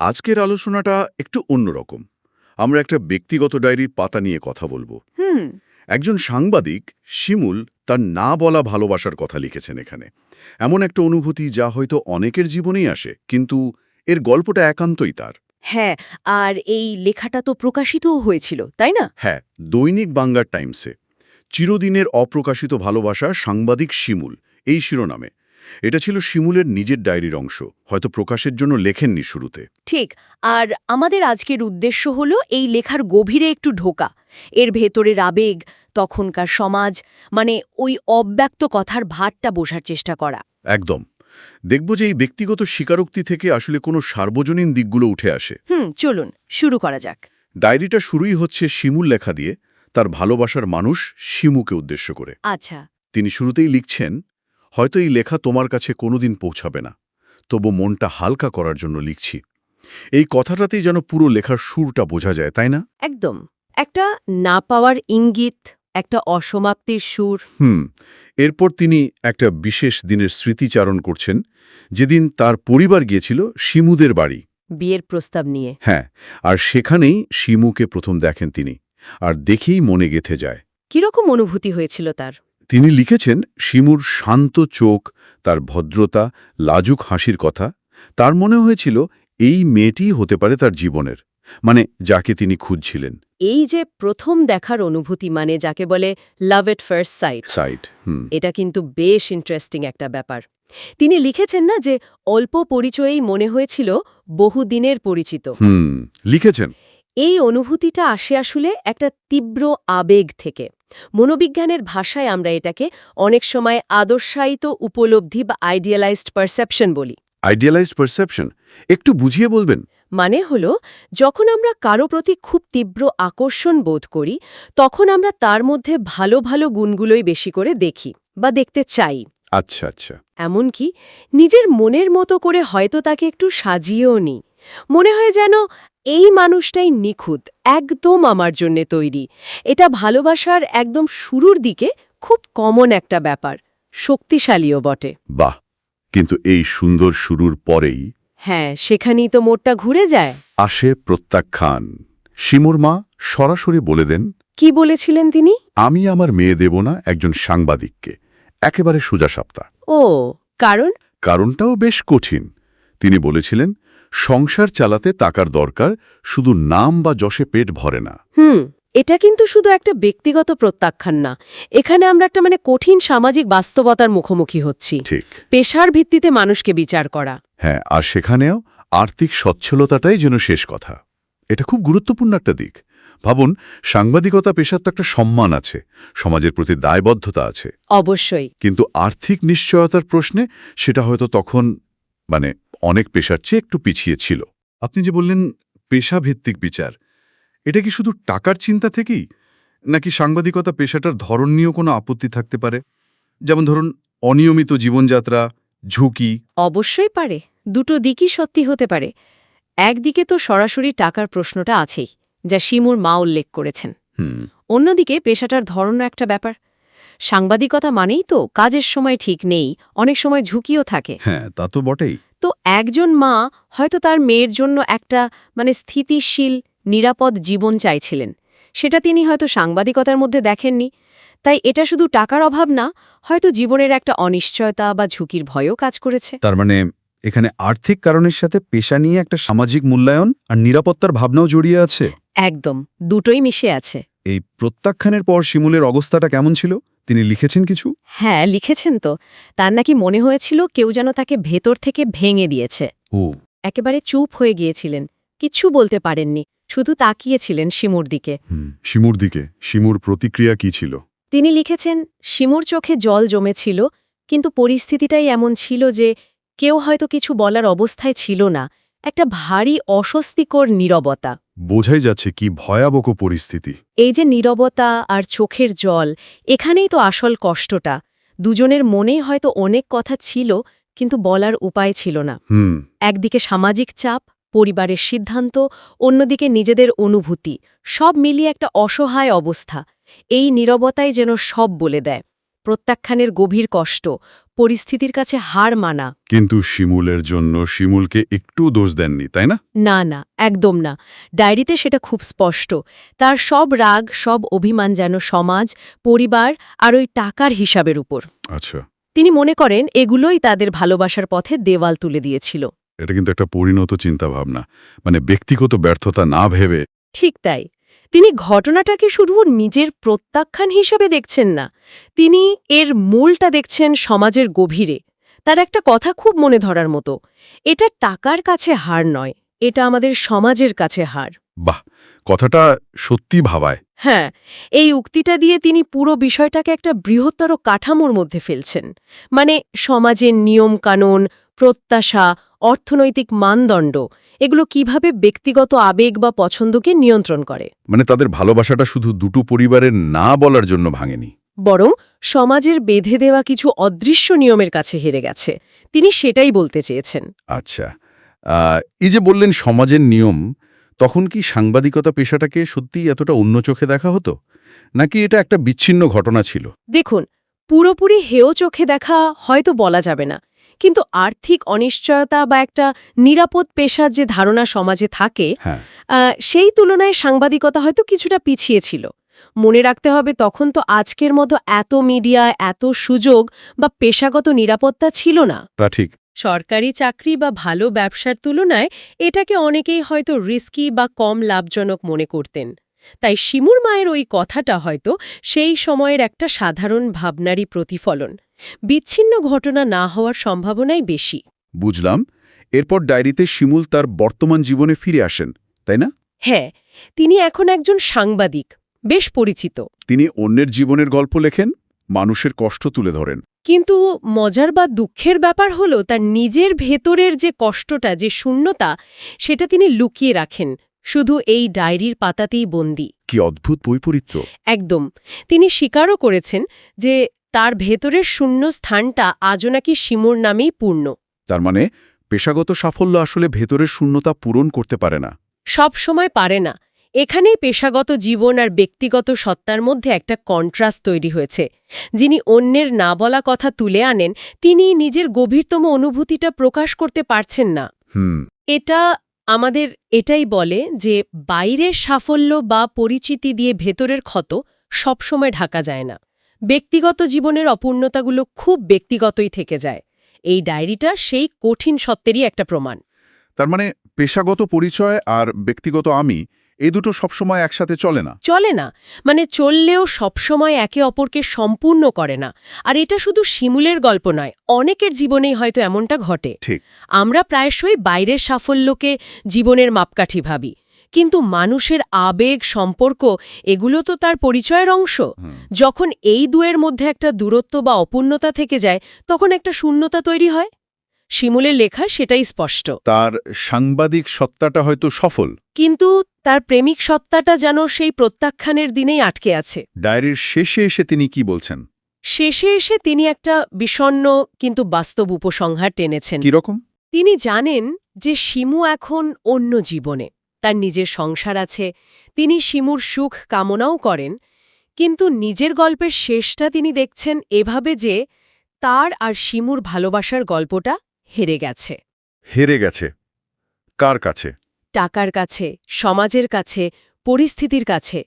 আজকের আলোচনাটা একটু অন্যরকম। আমরা একটা ব্যক্তিগত ডায়েরির পাতা নিয়ে কথা বলব। হুম। একজন সাংবাদিক শিমুল তার না বলা ভালোবাসার কথা লিখেছেন এখানে। এমন একটা অনুভূতি যা হয়তো অনেকের জীবনেই আসে কিন্তু এর গল্পটা একান্তই তার। হ্যাঁ আর এই লেখাটা তো প্রকাশিতও হয়েছিল তাই না? হ্যাঁ দৈনিক বাংলার টাইমসে। চিরদিনের অপ্রকাশিত ভালোবাসা সাংবাদিক শিমুল এই শিরোনামে। এটা ছিল শিমুলের নিজের ডায়েরির অংশ হয়তো প্রকাশের জন্য লেখেননি শুরুতে। ঠিক আর আমাদের আজকের উদ্দেশ্য হলো এই লেখার গভীরে একটু ঢোকা। এর ভেতরের আবেগ তখনকার সমাজ মানে ওই অব্যক্ত কথার ভাতটা বোঝার চেষ্টা করা। একদম। দেখব যে এই ব্যক্তিগত স্বীকারোক্তি থেকে আসলে কোনো সার্বজনীন দিকগুলো উঠে আসে। হুম চলুন শুরু করা যাক। ডায়েরিটা শুরুই হচ্ছে শিমুল লেখা দিয়ে তার ভালোবাসার মানুষ শিমুকে উদ্দেশ্য করে। আচ্ছা। তিনি শুরুতেই লিখছেন হয়তো এই লেখা তোমার কাছে কোনোদিন পৌঁছাবে না। তবু মনটা হালকা করার জন্য লিখছি। এই কথাটাতেই যেন পুরো লেখার সুরটা বোঝা যায় তাই না? একদম। একটা না পাওয়ার ইঙ্গিত একটা অসমাপ্তির সুর। হুম। এরপর তিনি একটা বিশেষ দিনের স্মৃতিচারণ করছেন যেদিন তার পরিবার গিয়েছিল শিমুদের বাড়ি। বিয়ের প্রস্তাব নিয়ে। হ্যাঁ আর সেখানেই শিমুকে প্রথম দেখেন তিনি আর দেখেই মনে গেথে যায়। কীরকম অনুভূতি হয়েছিল তার? তিনি লিখেছেন শিমুর শান্ত চোখ তার ভদ্রতা লাজুক হাসির কথা তার মনে হয়েছিল এই মেয়েটিই হতে পারে তার জীবনের। মানে যাকে তিনি খুঁজছিলেন। এই যে প্রথম দেখার অনুভূতি মানে যাকে বলে love at first sight side এটা কিন্তু বেশ ইন্টারেস্টিং একটা ব্যাপার। তিনি লিখেছেন না যে অল্প পরিচয়েই মনে হয়েছিল বহুদিনের পরিচিত। হুম লিখেছেন। এই অনুভূতিটা আসে আসলে একটা তীব্র আবেগ থেকে। মনোবিজ্ঞানের ভাষায় আমরা এটাকে অনেক সময় আদর্শায়িত উপলব্ধি বা আইডিয়ালাইজড পারসেপশন বলি। আইডিয়ালাইজড পারসেপশন একটু বুঝিয়ে বলবেন? মানে হল যখন আমরা কারও প্রতি খুব তীব্র আকর্ষণ বোধ করি তখন আমরা তার মধ্যে ভালো ভালো গুণগুলোই বেশি করে দেখি বা দেখতে চাই। আচ্ছা আচ্ছা। এমনকি নিজের মনের মতো করে হয়তো তাকে একটু সাজিয়েও নিই মনে হয় যেন এই মানুষটাই নিখুঁত একদম আমার জন্যে তৈরি। এটা ভালোবাসার একদম শুরুর দিকে খুব কমন একটা ব্যাপার শক্তিশালীও বটে। বাহ! কিন্তু এই সুন্দর শুরুর পরেই হ্যাঁ সেখানেই তো মোড়টা ঘুরে যায়। আসে প্রত্যাখ্যান। শিমুর মা সরাসরি বলে দেন কি বলেছিলেন তিনি? আমি আমার মেয়ে দেব না একজন সাংবাদিককে একেবারে সোজা সাপ্তা ও কারণ? কারণটাও বেশ কঠিন। তিনি বলেছিলেন সংসার চালাতে টাকার দরকার শুধু নাম বা যশে পেট ভরে না। হুম এটা কিন্তু শুধু একটা ব্যক্তিগত প্রত্যাখ্যান না। এখানে আমরা একটা মানে কঠিন সামাজিক বাস্তবতার মুখোমুখি হচ্ছি। ঠিক। পেশার ভিত্তিতে মানুষকে বিচার করা। হ্যাঁ আর সেখানেও আর্থিক সচ্ছলতাটাই যেন শেষ কথা। এটা খুব গুরুত্বপূর্ণ একটা দিক। ভাবুন সাংবাদিকতা পেশার তো একটা সম্মান আছে। সমাজের প্রতি দায়বদ্ধতা আছে। অবশ্যই। কিন্তু আর্থিক নিশ্চয়তার প্রশ্নে সেটা হয়তো তখন মানে অনেক পেশার চেয়ে একটু পিছিয়ে ছিল। আপনি যে বললেন পেশাভিত্তিক বিচার এটা কি শুধু টাকার চিন্তা থেকেই? নাকি সাংবাদিকতা পেশাটার ধরন নিয়েও কোনো আপত্তি থাকতে পারে? যেমন ধরুন অনিয়মিত জীবনযাত্রা ঝুঁকি। অবশ্যই পারে। দুটো দিকই সত্যি হতে পারে। একদিকে তো সরাসরি টাকার প্রশ্নটা আছেই যা শিমুর মা উল্লেখ করেছেন। অন্যদিকে পেশাটার ধরনও একটা ব্যাপার। সাংবাদিকতা মানেই তো কাজের সময় ঠিক নেই অনেক সময় ঝুঁকিও থাকে। হ্যাঁ তা তো বটেই। তো একজন মা হয়তো তার মেয়ের জন্য একটা মানে স্থিতিশীল নিরাপদ জীবন চাইছিলেন। সেটা তিনি হয়তো সাংবাদিকতার মধ্যে দেখেননি। তাই এটা শুধু টাকার অভাব না হয়তো জীবনের একটা অনিশ্চয়তা বা ঝুঁকির ভয়ও কাজ করেছে। তার মানে এখানে আর্থিক কারণের সাথে পেশা নিয়ে একটা সামাজিক মূল্যায়ন আর নিরাপত্তার ভাবনাও জড়িয়ে আছে? একদম দুটোই মিশে আছে। এই প্রত্যাখ্যানের পর শিমুলের অবস্থাটা কেমন ছিল? তিনি লিখেছেন কিছু? হ্যাঁ লিখেছেন তো। তার নাকি মনে হয়েছিল কেউ যেন তাকে ভেতর থেকে ভেঙে দিয়েছে। ও। একেবারে চুপ হয়ে গিয়েছিলেন। কিচ্ছু বলতে পারেননি। শুধু তাকিয়েছিলেন শিমুর দিকে। শিমুর দিকে। শিমুর প্রতিক্রিয়া কি ছিল? তিনি লিখেছেন শিমুর চোখে জল জমেছিল কিন্তু পরিস্থিতিটাই এমন ছিল যে কেউ হয়তো কিছু বলার অবস্থায় ছিল না। একটা ভারী অস্বস্তিকর নীরবতা। বোঝাই যাচ্ছে কি ভয়াবহ পরিস্থিতি। এই যে নীরবতা আর চোখের জল এখানেই তো আসল কষ্টটা। দুজনের মনেই হয়তো অনেক কথা ছিল কিন্তু বলার উপায় ছিল না। একদিকে সামাজিক চাপ পরিবারের সিদ্ধান্ত অন্যদিকে নিজেদের অনুভূতি। সব মিলিয়ে একটা অসহায় অবস্থা। এই নীরবতাই যেন সব বলে দেয়। প্রত্যাখ্যানের গভীর কষ্ট পরিস্থিতির কাছে হার মানা। কিন্তু শিমুলের জন্য শিমুলকে একটু দোষ দেননি তাই না? না না একদম না। ডায়েরিতে সেটা খুব স্পষ্ট। তার সব রাগ সব অভিমান যেন সমাজ পরিবার আর ওই টাকার হিসাবের উপর। আচ্ছা। তিনি মনে করেন এগুলোই তাদের ভালোবাসার পথে দেওয়াল তুলে দিয়েছিল। এটা কিন্তু একটা পরিণত চিন্তাভাবনা। মানে ব্যক্তিগত ব্যর্থতা না ভেবে ঠিক তাই। তিনি ঘটনাটাকে শুধু নিজের প্রত্যাখ্যান হিসাবে দেখছেন না তিনি এর মূলটা দেখছেন সমাজের গভীরে। তার একটা কথা খুব মনে ধরার মতো এটা টাকার কাছে হার নয় এটা আমাদের সমাজের কাছে হার। বাহ কথাটা সত্যি ভাবায়। হ্যাঁ এই উক্তিটা দিয়ে তিনি পুরো বিষয়টাকে একটা বৃহত্তর কাঠামোর মধ্যে ফেলছেন মানে সমাজের নিয়মকানুন প্রত্যাশা অর্থনৈতিক মানদণ্ড এগুলো কীভাবে ব্যক্তিগত আবেগ বা পছন্দকে নিয়ন্ত্রণ করে? মানে তাদের ভালোবাসাটা শুধু দুটো পরিবারের না বলার জন্য ভাঙেনি। বরং সমাজের বেঁধে দেওয়া কিছু অদৃশ্য নিয়মের কাছে হেরে গেছে। তিনি সেটাই বলতে চেয়েছেন। আচ্ছা। এই যে বললেন সমাজের নিয়ম তখন কি সাংবাদিকতা পেশাটাকে সত্যিই এতটা অন্য চোখে দেখা হতো? নাকি এটা একটা বিচ্ছিন্ন ঘটনা ছিল? দেখুন পুরোপুরি হেয় চোখে দেখা হয়তো বলা যাবে না। কিন্তু আর্থিক অনিশ্চয়তা বা একটা নিরাপদ পেশার যে ধারণা সমাজে থাকে হ্যাঁ। সেই তুলনায় সাংবাদিকতা হয়তো কিছুটা পিছিয়ে ছিল। মনে রাখতে হবে তখন তো আজকের মতো এত মিডিয়া এত সুযোগ বা পেশাগত নিরাপত্তা ছিল না। তা ঠিক। সরকারি চাকরি বা ভালো ব্যবসার তুলনায় এটাকে অনেকেই হয়তো রিস্কি বা কম লাভজনক মনে করতেন। তাই শিমুর মায়ের ওই কথাটা হয়তো সেই সময়ের একটা সাধারণ ভাবনারই প্রতিফলন। বিচ্ছিন্ন ঘটনা না হওয়ার সম্ভাবনাই বেশি। বুঝলাম। এরপর ডায়েরিতে শিমুল তার বর্তমান জীবনে ফিরে আসেন তাই না? হ্যাঁ তিনি এখন একজন সাংবাদিক বেশ পরিচিত। তিনি অন্যের জীবনের গল্প লেখেন মানুষের কষ্ট তুলে ধরেন। কিন্তু মজার বা দুঃখের ব্যাপার হলো তার নিজের ভেতরের যে কষ্টটা যে শূন্যতা সেটা তিনি লুকিয়ে রাখেন। শুধু এই ডায়েরির পাতাতেই বন্দী। কি অদ্ভুত বৈপরীত্য। একদম। তিনি স্বীকারও করেছেন যে তার ভেতরের শূন্য স্থানটা আজও নাকি শিমুর নামেই পূর্ণ। তার মানে পেশাগত সাফল্য আসলে ভেতরের শূন্যতা পূরণ করতে পারে না। সব সময় পারে না। এখানেই পেশাগত জীবন আর ব্যক্তিগত সত্তার মধ্যে একটা কন্ট্রাস্ট তৈরি হয়েছে। যিনি অন্যের না বলা কথা তুলে আনেন তিনি নিজের গভীরতম অনুভূতিটা প্রকাশ করতে পারছেন না। এটা আমাদের এটাই বলে যে বাইরের সাফল্য বা পরিচিতি দিয়ে ভেতরের ক্ষত সবসময় ঢাকা যায় না। ব্যক্তিগত জীবনের অপূর্ণতাগুলো খুব ব্যক্তিগতই থেকে যায়। এই ডায়েরিটা সেই কঠিন সত্যেরই একটা প্রমাণ। তার মানে পেশাগত পরিচয় আর ব্যক্তিগত আমি এই দুটো সবসময় একসাথে চলে না? চলে না। মানে চললেও সবসময় একে অপরকে সম্পূর্ণ করে না। আর এটা শুধু শিমুলের গল্প নয় অনেকের জীবনেই হয়তো এমনটা ঘটে। ঠিক। আমরা প্রায়শই বাইরের সাফল্যকে জীবনের মাপকাঠি ভাবি। কিন্তু মানুষের আবেগ সম্পর্ক এগুলো তো তার পরিচয়ের অংশ। যখন এই দুয়ের মধ্যে একটা দূরত্ব বা অপূর্ণতা থেকে যায় তখন একটা শূন্যতা তৈরি হয়। শিমুলের লেখা সেটাই স্পষ্ট। তার সাংবাদিক সত্তাটা হয়তো সফল। কিন্তু তার প্রেমিক সত্তাটা যেন সেই প্রত্যাখ্যানের দিনেই আটকে আছে। ডায়েরির শেষে এসে তিনি কি বলছেন? শেষে এসে তিনি একটা বিষণ্ণ কিন্তু বাস্তব উপসংহার টেনেছেন। কীরকম? তিনি জানেন যে শিমু এখন অন্য জীবনে। তার নিজের সংসার আছে তিনি শিমুর সুখ কামনাও করেন কিন্তু নিজের গল্পের শেষটা তিনি দেখছেন এভাবে যে তার আর শিমুর ভালোবাসার গল্পটা হেরে গেছে। হেরে গেছে। কার কাছে? টাকার কাছে সমাজের কাছে পরিস্থিতির কাছে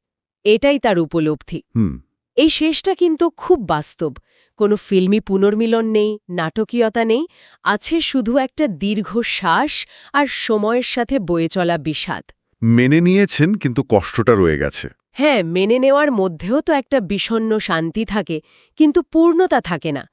এটাই তার উপলব্ধি। হুম। এই শেষটা কিন্তু খুব বাস্তব। কোনো ফিল্মি পুনর্মিলন নেই নাটকীয়তা নেই আছে শুধু একটা দীর্ঘ শ্বাস আর সময়ের সাথে বয়ে চলা বিষাদ। মেনে নিয়েছেন কিন্তু কষ্টটা রয়ে গেছে। হ্যাঁ মেনে নেওয়ার মধ্যেও তো একটা বিষণ্ণ শান্তি থাকে কিন্তু পূর্ণতা থাকে না।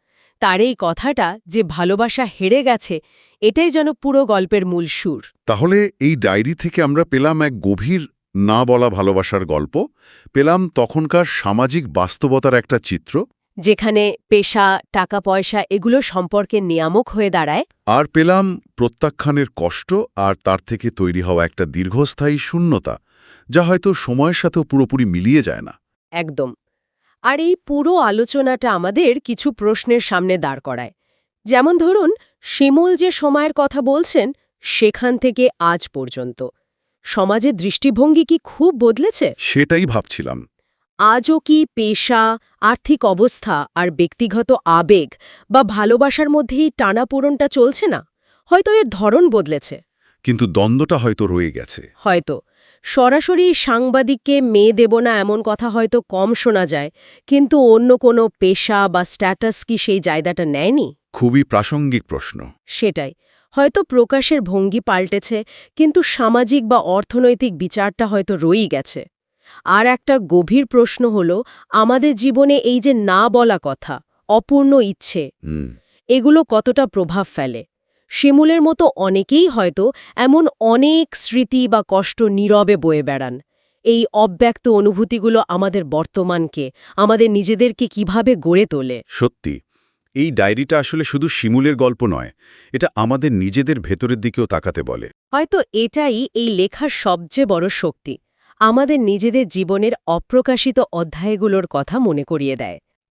তার এই কথাটা যে ভালোবাসা হেরে গেছে এটাই যেন পুরো গল্পের মূল সুর। তাহলে এই ডায়েরি থেকে আমরা পেলাম এক গভীর না বলা ভালোবাসার গল্প পেলাম তখনকার সামাজিক বাস্তবতার একটা চিত্র। যেখানে পেশা টাকা পয়সা এগুলো সম্পর্কে নিয়ামক হয়ে দাঁড়ায়। আর পেলাম প্রত্যাখ্যানের কষ্ট আর তার থেকে তৈরি হওয়া একটা দীর্ঘস্থায়ী শূন্যতা যা হয়তো সময়ের সাথেও পুরোপুরি মিলিয়ে যায় না। একদম। আর এই পুরো আলোচনাটা আমাদের কিছু প্রশ্নের সামনে দাঁড় করায়। যেমন ধরুন শিমুল যে সময়ের কথা বলছেন সেখান থেকে আজ পর্যন্ত। সমাজের দৃষ্টিভঙ্গি কি খুব বদলেছে? সেটাই ভাবছিলাম। আজও কি পেশা আর্থিক অবস্থা আর ব্যক্তিগত আবেগ বা ভালোবাসার মধ্যেই টানাপোড়নটা চলছে না? হয়তো এর ধরন বদলেছে। কিন্তু দ্বন্দ্বটা হয়তো রয়ে গেছে। হয়তো। সরাসরি সাংবাদিককে মেয়ে দেব না এমন কথা হয়তো কম শোনা যায় কিন্তু অন্য কোনো পেশা বা স্ট্যাটাস কি সেই জায়গাটা নেয়নি? খুবই প্রাসঙ্গিক প্রশ্ন। সেটাই। হয়তো প্রকাশের ভঙ্গি পাল্টেছে কিন্তু সামাজিক বা অর্থনৈতিক বিচারটা হয়তো রয়েই গেছে। আর একটা গভীর প্রশ্ন হল আমাদের জীবনে এই যে না বলা কথা অপূর্ণ ইচ্ছে এগুলো কতটা প্রভাব ফেলে? শিমুলের মতো অনেকেই হয়তো এমন অনেক স্মৃতি বা কষ্ট নীরবে বয়ে বেড়ান। এই অব্যক্ত অনুভূতিগুলো আমাদের বর্তমানকে আমাদের নিজেদেরকে কীভাবে গড়ে তোলে? সত্যি। এই ডায়েরিটা আসলে শুধু শিমুলের গল্প নয়, এটা আমাদের নিজেদের ভেতরের দিকেও তাকাতে বলে। হয়তো এটাই এই লেখার সবচেয়ে বড় শক্তি। আমাদের নিজেদের জীবনের অপ্রকাশিত অধ্যায়গুলোর কথা মনে করিয়ে দেয়।